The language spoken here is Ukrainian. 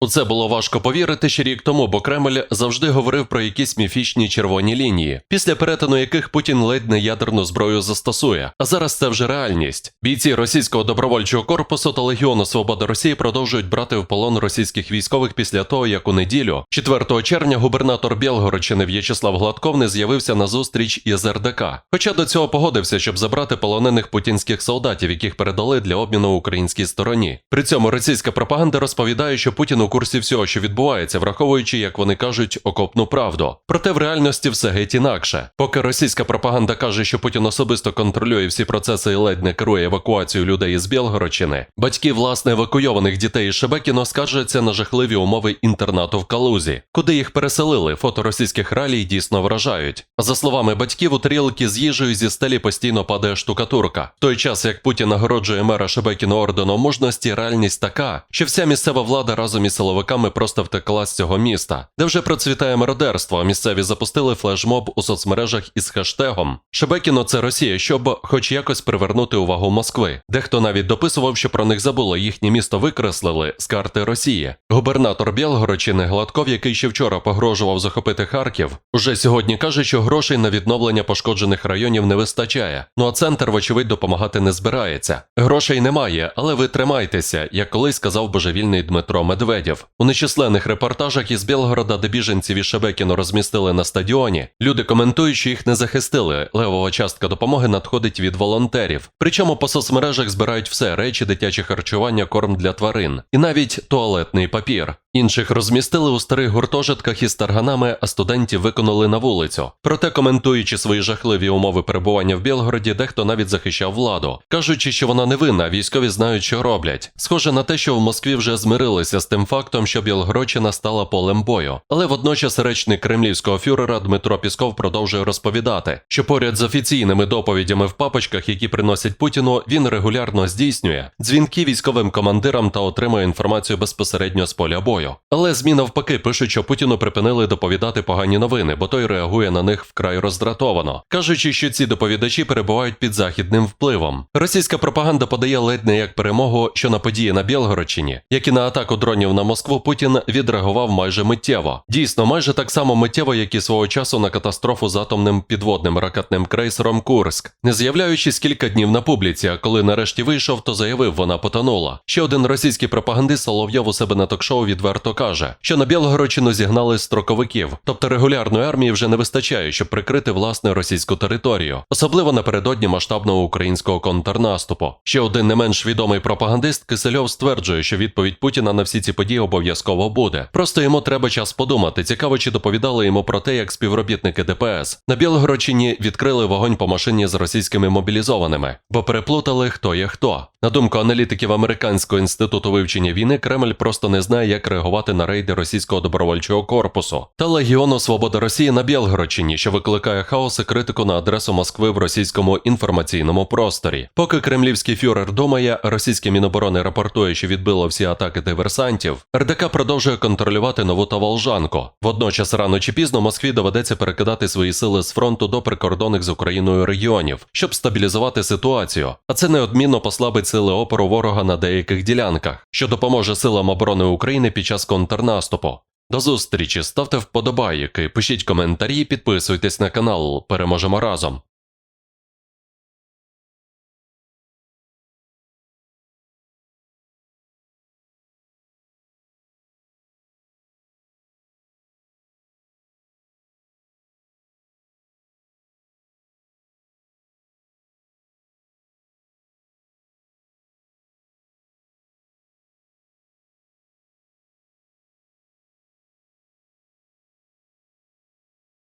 У це було важко повірити ще рік тому, бо Кремль завжди говорив про якісь міфічні червоні лінії, після перетину яких Путін ледь не ядерну зброю застосує. А зараз це вже реальність. Бійці російського добровольчого корпусу та Легіону Свободи Росії продовжують брати в полон російських військових після того, як у неділю, 4 червня, губернатор Білгородщини В'ячеслав Гладков не з'явився на зустріч із РДК. Хоча до цього погодився, щоб забрати полонених путінських солдатів, яких передали для обміну українській стороні. При цьому російська пропаганда розповідає, що Путін у курсі всього, що відбувається, враховуючи, як вони кажуть, окопну правду. Проте в реальності все геть інакше. Поки російська пропаганда каже, що Путін особисто контролює всі процеси і ледь не керує евакуацією людей із Білгородщини, батьки власне евакуйованих дітей із Шебекіно скаржаться на жахливі умови інтернату в Калузі, куди їх переселили. Фото російських ралій дійсно вражають. За словами батьків, у тарілки з їжею зі стелі постійно падає штукатурка. В той час, як Путін нагороджує мера Шебекіно орденом мужності, реальність така, що вся місцева влада разом із силовиками просто втекла з цього міста, де вже процвітає мародерство. Місцеві запустили флешмоб у соцмережах із хештегом Шебекіно це Росія, щоб хоч якось привернути увагу Москви. Дехто навіть дописував, що про них забуло, їхнє місто викреслили з карти Росії. Губернатор Білгородщини Гладков, який ще вчора погрожував захопити Харків, уже сьогодні каже, що грошей на відновлення пошкоджених районів не вистачає. Ну а центр, вочевидь, допомагати не збирається. Грошей немає, але ви тримайтеся, як колись сказав божевільний Дмитро Медведєв. У нечисленних репортажах із Білгорода, де біженців і Шебекіно розмістили на стадіоні, люди коментують, що їх не захистили. Левова частка допомоги надходить від волонтерів. Причому по соцмережах збирають все речі, дитяче харчування, корм для тварин, і навіть туалетний папір. Інших розмістили у старих гуртожитках із тарганами, а студентів виконали на вулицю. Проте, коментуючи свої жахливі умови перебування в Білгороді, дехто навіть захищав владу, кажучи, що вона не винна, військові знають, що роблять. Схоже на те, що в Москві вже змирилися з тим фактом, що Білгородщина стала полем бою. Але водночас речник кремлівського фюрера Дмитро Пісков продовжує розповідати, що поряд з офіційними доповідями в папочках, які приносять Путіну, він регулярно здійснює дзвінки військовим командирам та отримує інформацію безпосередньо з поля бою. Але ЗМІ навпаки пишуть, що Путіну припинили доповідати погані новини, бо той реагує на них вкрай роздратовано, кажучи, що ці доповідачі перебувають під західним впливом. Російська пропаганда подає ледь не як перемогу, що на події на Білгородщині, як і на атаку дронів на Москву, Путін відреагував майже миттєво. Дійсно, майже так само миттєво, як і свого часу на катастрофу з атомним підводним ракетним крейсером Курск, не з'являючись кілька днів на публіці, а коли нарешті вийшов, то заявив, вона потонула. Ще один російський пропагандист Соловйов у себе на ток-шоу відверто каже, що на Білгородщину зігнали строковиків, тобто регулярної армії вже не вистачає, щоб прикрити власне російську територію, особливо напередодні масштабного українського контрнаступу. Ще один не менш відомий пропагандист Кисельов стверджує, що відповідь Путіна на всі ці події обов'язково буде. Просто йому треба час подумати. Цікаво, чи доповідали йому про те, як співробітники ДПС на Білгородщині відкрили вогонь по машині з російськими мобілізованими, бо переплутали хто є хто. На думку аналітиків Американського інституту вивчення війни, Кремль просто не знає, як реагувати на рейди російського добровольчого корпусу та Легіону Свобода Росії на Білгородщині, що викликає хаос і критику на адресу Москви в російському інформаційному просторі. Поки кремлівський фюрер думає, російське міноборони рапортує, що відбило всі атаки диверсантів. РДК продовжує контролювати нову Таволжанку. Водночас, рано чи пізно Москві доведеться перекидати свої сили з фронту до прикордонних з Україною регіонів, щоб стабілізувати ситуацію. А це неодмінно послабить сили опору ворога на деяких ділянках, що допоможе силам оборони України під час контрнаступу. До зустрічі, ставте вподобайки, пишіть коментарі, підписуйтесь на канал. Переможемо разом.